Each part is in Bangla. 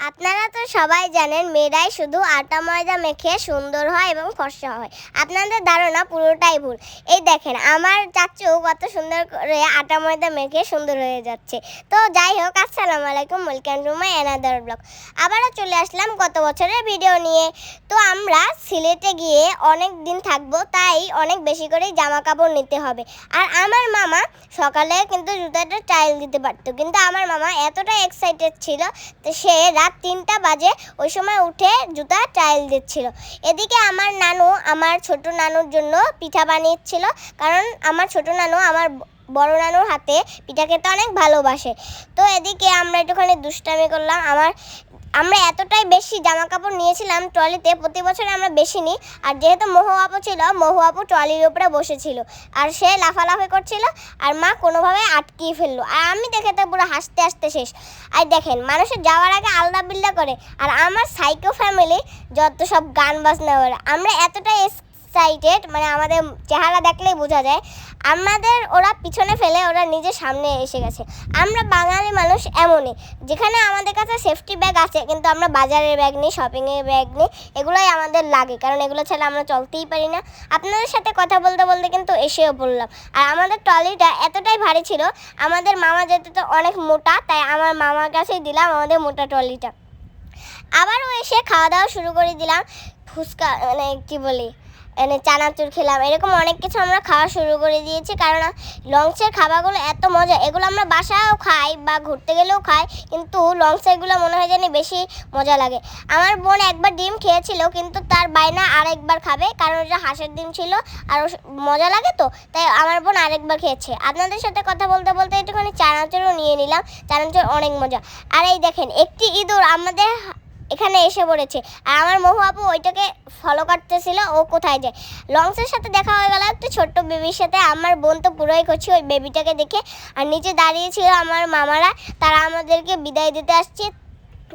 আপনারা তো সবাই জানেন, মেয়েরাই শুধু আটা ময়দা মেখে সুন্দর হয় এবং ফর্সা হয়। আপনাদের ধারণা পুরোটাই ভুল। এই দেখেন, আমার চাচু কত সুন্দর করে আটা ময়দা মেখে সুন্দর হয়ে যাচ্ছে। তো যাই হোক, আসসালামু আলাইকুম, welcome to my another blog আবারও চলে আসলাম গত বছরের ভিডিও নিয়ে। তো আমরা সিলেটে গিয়ে অনেক দিন থাকব, তাই অনেক বেশি করেই জামা কাপড় নিতে হবে। আর আমার মামা সকালে কিন্তু জুতাটা ট্রায়াল দিতে পারতো, কিন্তু আমার মামা এতটা এক্সাইটেড ছিল, তো সে রাত তিনটা বাজে, ওই সময় উঠে জুতা ট্রায়াল দিচ্ছিল। এদিকে আমার নানু আমার ছোট নানুর জন্য পিঠা বানিয়েছিল, কারণ আমার ছোট নানু আমার বড় নানুর হাতে পিঠা খেতে অনেক ভালোবাসে। তো এদিকে আমরা একটুখানি দুষ্টামি করলাম, আমার আমরা এতটাই বেশি জামা কাপড় নিয়েছিলাম ট্রলিতে, প্রতি বছর আমরা বেশি নিই আর যেহেতু মহু আপু ছিল মহু আপু ট্রলির উপরে বসেছিল। আর সে লাফালাফি করছিল, আর মা কোনোভাবে আটকিয়ে ফেলল। আর আমি দেখে তো পুরো হাসতে হাসতে শেষ। আর দেখেন, মানুষের যাওয়ার আগে আলাদা বিল্লা করে। আর আমার সাইকো ফ্যামিলি যত সব গান বাজনা করে, আমরা এতটাই এক্সাইটেড মানে আমাদের চেহারা দেখলেই বোঝা যায়। আমাদের ওরা পিছনে ফেলে ওরা নিজের সামনে এসে গেছে। আমরা বাঙালি মানুষ এমনই। যেখানে আমাদের কাছে সেফটি ব্যাগ আছে, কিন্তু আমরা বাজারের ব্যাগ নিই শপিংয়ের ব্যাগ নিই, এগুলোই আমাদের লাগে। কারণ এগুলো ছাড়া আমরা চলতেই পারি না। আপনাদের সাথে কথা বলতে বলতে কিন্তু এসেও পড়লাম। আর আমাদের ট্রলিটা এতটাই ভারী ছিল, আমাদের মামা যেতে তো অনেক মোটা, তাই আমার মামার কাছেই দিলাম আমাদের মোটা ট্রলিটা আবারও এসে খাওয়া দাওয়া শুরু করে দিলাম। ফুচকা মানে কি বলি? মানে চানাচুর খেলাম, এরকম অনেক কিছু আমরা খাওয়া শুরু করে দিয়েছি। কারণ লঞ্চের খাবারগুলো এত মজা, এগুলো আমরা বাসায়ও খাই বা ঘুরতে গেলেও খাই, কিন্তু লঞ্চেরগুলো মনে হয় জানি বেশি মজা লাগে। আমার বোন একবার ডিম খেয়েছিল, কিন্তু তার বাইনা আরেকবার খাবে, কারণ ওটা হাঁসের ডিম ছিল, আর মজা লাগে তো, তাই আমার বোন আরেকবার খেয়েছে। আপনাদের সাথে কথা বলতে বলতে একটুখানি চানাচুরও নিয়ে নিলাম, চানাচুর অনেক মজা। আর এই দেখেন, একটি ইঁদুর আমাদের এখানে এসে পড়েছে। আর আমার মহু আপু ওইটাকে ফলো করতেছিল, ও কোথায় যায়? লংসের সাথে দেখা হয়ে গেল একটা ছোট্ট বেবির সাথে। আমার বোন তো পুরোই করছে ওই বেবিটাকে দেখে। আর নিচে দাঁড়িয়েছিল আমার মামারা। তারা আমাদেরকে বিদায় দিতে আসছে।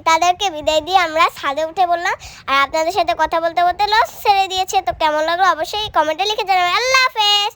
তাদেরকে বিদায় দিয়ে আমরা ছাদে উঠে বললাম আর আপনাদের সাথে কথা বলতে বলতে লস ছেড়ে দিয়েছে। তো কেমন লাগল অবশ্যই কমেন্টে লিখে জানাবেন। আল্লাহ হাফেজ।